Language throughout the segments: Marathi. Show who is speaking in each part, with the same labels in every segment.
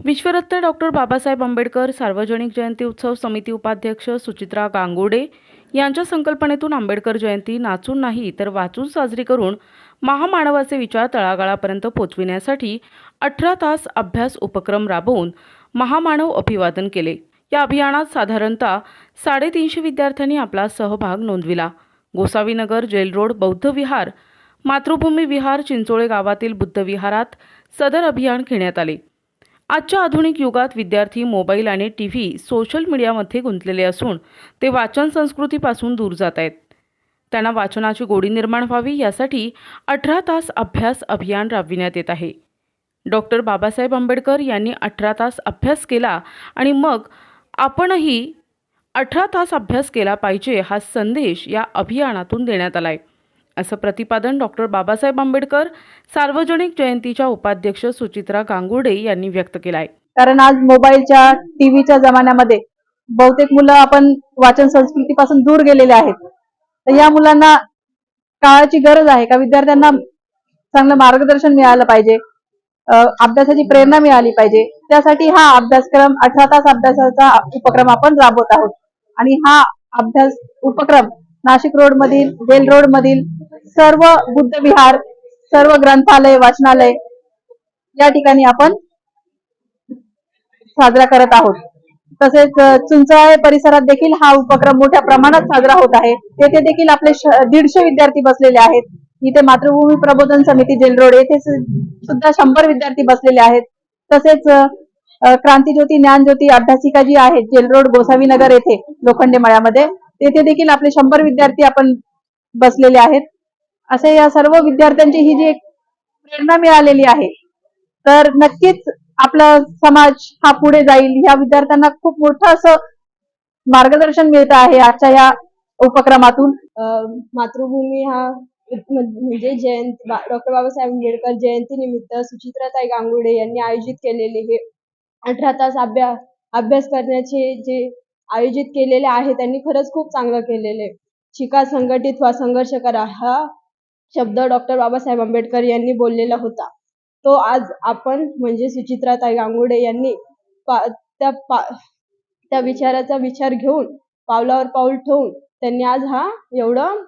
Speaker 1: विश्वरत्न डॉक्टर बाबासाहेब आंबेडकर सार्वजनिक जयंती उत्सव समिती उपाध्यक्ष सुचित्रा गांगुडे यांच्या संकल्पनेतून आंबेडकर जयंती नाचून नाही तर वाचून साजरी करून महामानवाचे विचार तळागाळापर्यंत पोचविण्यासाठी अठरा तास अभ्यास उपक्रम राबवून महामानव अभिवादन केले. या अभियानात साधारणतः साडेतीनशे विद्यार्थ्यांनी आपला सहभाग नोंदविला. गोसावीनगर जेल रोड बौद्ध विहार मातृभूमी विहार चिंचोळे गावातील बुद्ध विहारात सदर अभियान घेण्यात आले. आजच्या आधुनिक युगात विद्यार्थी मोबाईल आणि टी व्ही सोशल मीडियामध्ये गुंतलेले असून ते वाचन संस्कृतीपासून दूर जात आहेत. त्यांना वाचनाची गोडी निर्माण व्हावी यासाठी अठरा तास अभ्यास अभियान राबविण्यात येत आहे. डॉक्टर बाबासाहेब आंबेडकर यांनी अठरा तास अभ्यास केला आणि मग आपणही अठरा तास अभ्यास केला पाहिजे हा संदेश या अभियानातून देण्यात आला आहे असं प्रतिपादन डॉक्टर बाबासाहेब आंबेडकर सार्वजनिक जयंतीच्या उपाध्यक्ष सुचित्रा गांगुडे यांनी व्यक्त केलं आहे
Speaker 2: कारण आज मोबाईलच्या टीव्हीच्या जमान्यामध्ये बहुतेक मुलं आपण वाचन संस्कृतीपासून दूर गेलेले आहेत. तर या मुलांना काळाची गरज आहे का? विद्यार्थ्यांना चांगलं मार्गदर्शन मिळालं पाहिजे. अभ्यासाची प्रेरणा मिळाली पाहिजे. त्यासाठी हा अभ्यासक्रम अठरा तास अभ्यासाचा उपक्रम आपण राबवत आहोत. आणि हा अभ्यास उपक्रम नाशिक रोड मधील जेल रोड मधील सर्व बुद्ध विहार सर्व ग्रंथालय वाचनालय या ठिकाणी आपण साजरा करत आहोत. तसेच अ, परिसरात देखील हा उपक्रम मोठ्या प्रमाणात साजरा होत आहे. तेथे देखील आपले दीडशे विद्यार्थी बसलेले आहेत. इथे मातृभूमी प्रबोधन समिती जेल रोड येथे सुद्धा शंभर विद्यार्थी बसलेले आहेत. तसेच क्रांतीज्योती ज्ञानज्योती अभ्यासिका जी आहे जेल रोड गोसावी नगर येथे लोखंडे मळ्यामध्ये तेथे देखील आपले शंभर विद्यार्थी आपण बसलेले आहेत. असे या सर्व विद्यार्थ्यांची ही जी एक प्रेरणा मिळालेली आहे तर नक्कीच आपला समाज हा पुढे जाईल. या विद्यार्थ्यांना खूप मोठं असं मार्गदर्शन मिळत आहे आजच्या या उपक्रमातून.
Speaker 3: मातृभूमी हा म्हणजे जयंती डॉक्टर बाबासाहेब आंबेडकर जयंती निमित्त सुचित्राताई गांगुडे यांनी आयोजित केलेले हे अठरा तास अभ्यास अभ्यास करण्याचे जे आयोजित केलेले आहे. त्यांनी खरंच खूप चांगलं केलेले शिका संघटित व्हा संघर्ष करा हा शब्द डॉक्टर बाबासाहेब आंबेडकर यांनी बोललेला होता. तो आज आपण म्हणजे सुचित्राताई गांगुडे यांनी पा- त्या पा- त्या विचाराचा विचार घेऊन पावलावर पाऊल ठेवून त्यांनी आज हा एवढं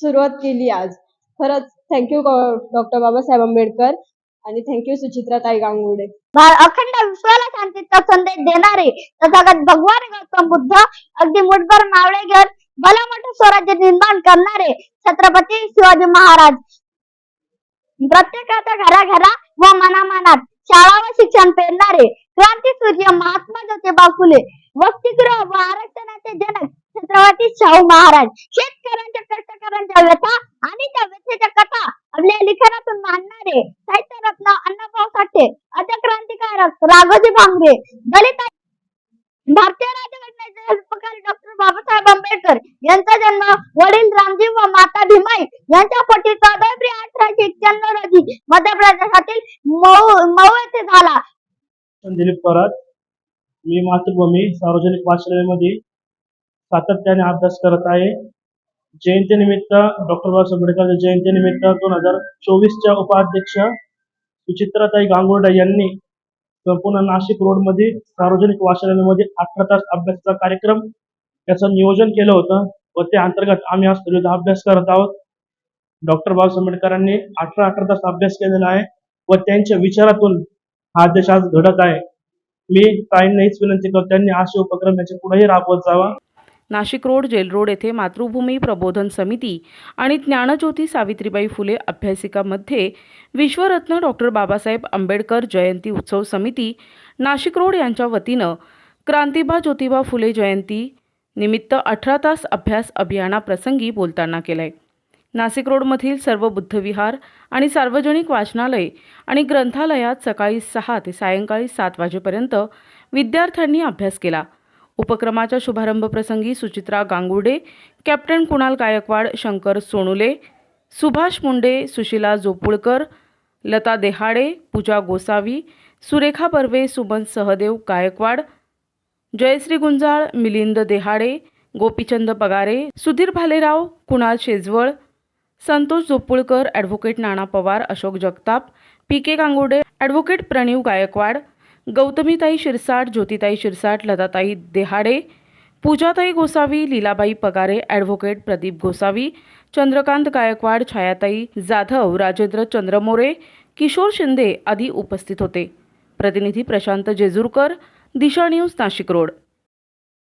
Speaker 3: सुरुवात केली आज. खरंच थँक्यू डॉक्टर बाबासाहेब आंबेडकर. आणि थँक्यू सुचित्राताई गांगुडे.
Speaker 4: अखंड विश्वाला शांतीचा संदेश देणारे. तथागत भगवान गौतम बुद्ध अगदी मुठभर मावळे घेऊन भला मोठं स्वराज्य निर्माण करणारे छत्रपती शिवाजी महाराज. प्रत्येकाच्या घराघरा व मनामनात शाळा व शिक्षण पेरणारे क्रांती सूर्य महात्मा ज्योतिबा फुले वसतिगृह व आरक्षणाचे जनक छत्रपती शाहू महाराज. शेतकऱ्यांच्या कष्टकऱ्यांच्या व्यथा क्रांतिकारक भांगरे. दलित भारतीय राज्यघटनेचे शिल्पकार डॉक्टर बाबासाहेब आंबेडकर यांचा जन्म वडील रामजी व माता भीमाई यांच्या पोटी चौदा एप्रिल अठराशे एक्क्याण्णव रोजी मध्य प्रदेशातील मऊ मऊ येथे झाला.
Speaker 5: दिलीप परत मी मातृभूमी सार्वजनिक वाचनालयामध्ये सातत्याने अभ्यास करत आहे. जयंतीनिमित्त डॉक्टर बाबासाहेब आंबेडकर जयंतीनिमित्त दोन हजार चोवीसच्या उपाध्यक्ष सुचित्राताई गांगुर्डा यांनी संपूर्ण नाशिक रोडमध्ये सार्वजनिक वाचनालयामध्ये अठरा तास अभ्यासाचा कार्यक्रम याचं नियोजन केलं होतं व त्या अंतर्गत आम्ही आज विविध अभ्यास करत आहोत. डॉक्टर बाबासाहेब आंबेडकरांनी अठरा अठरा तास अभ्यास केलेला आहे व त्यांच्या विचारातून हा देश आज घडत आहे. मी ताईंना हीच विनंती करतो त्यांनी असे उपक्रम याच्या पुढेही राबवत जावा.
Speaker 1: नाशिक रोड जेल रोड येथे मातृभूमी प्रबोधन समिती आणि ज्ञानज्योती सावित्रीबाई फुले अभ्यासिकामध्ये विश्वरत्न डॉक्टर बाबासाहेब आंबेडकर जयंती उत्सव समिती नाशिक रोड यांच्या वतीनं क्रांतिबा ज्योतिबा फुले जयंती निमित्त अठरा तास अभ्यास अभियानाप्रसंगी बोलताना केलंय. नाशिक रोडमधील सर्व बुद्धविहार आणि सार्वजनिक वाचनालय आणि ग्रंथालयात सकाळी सहा ते सायंकाळी सात वाजेपर्यंत विद्यार्थ्यांनी अभ्यास केला. उपक्रमाच्या शुभारंभप्रसंगी Suchitra Gangude captain Kunal Gaikwad Shankar Sonule Subhash Munde Sushila Jopulkar Lata Dehade Pooja Gosavi Surekha Barve Suman Sahadev Gaikwad Jayashree Gunjal Milind Dehade Gopichand Pagare Sudhir Bhalerao Kunal Shejwal Santosh Jopulkar advocate Nana Pawar Ashok Jagtap P K Gangude advocate Praniv Gaikwad गौतमीताई Shirsat ज्योतिताई शिरसाट लताताई देहाडे पूजाताई गोसावी लीलाबाई पगारे ॲडव्होकेट प्रदीप गोसावी चंद्रकांत गायकवाड छायाताई जाधव राजेंद्र चंद्रमोरे किशोर शिंदे आदी उपस्थित होते. प्रतिनिधी प्रशांत जेजूरकर दिशा न्यूज नाशिक रोड.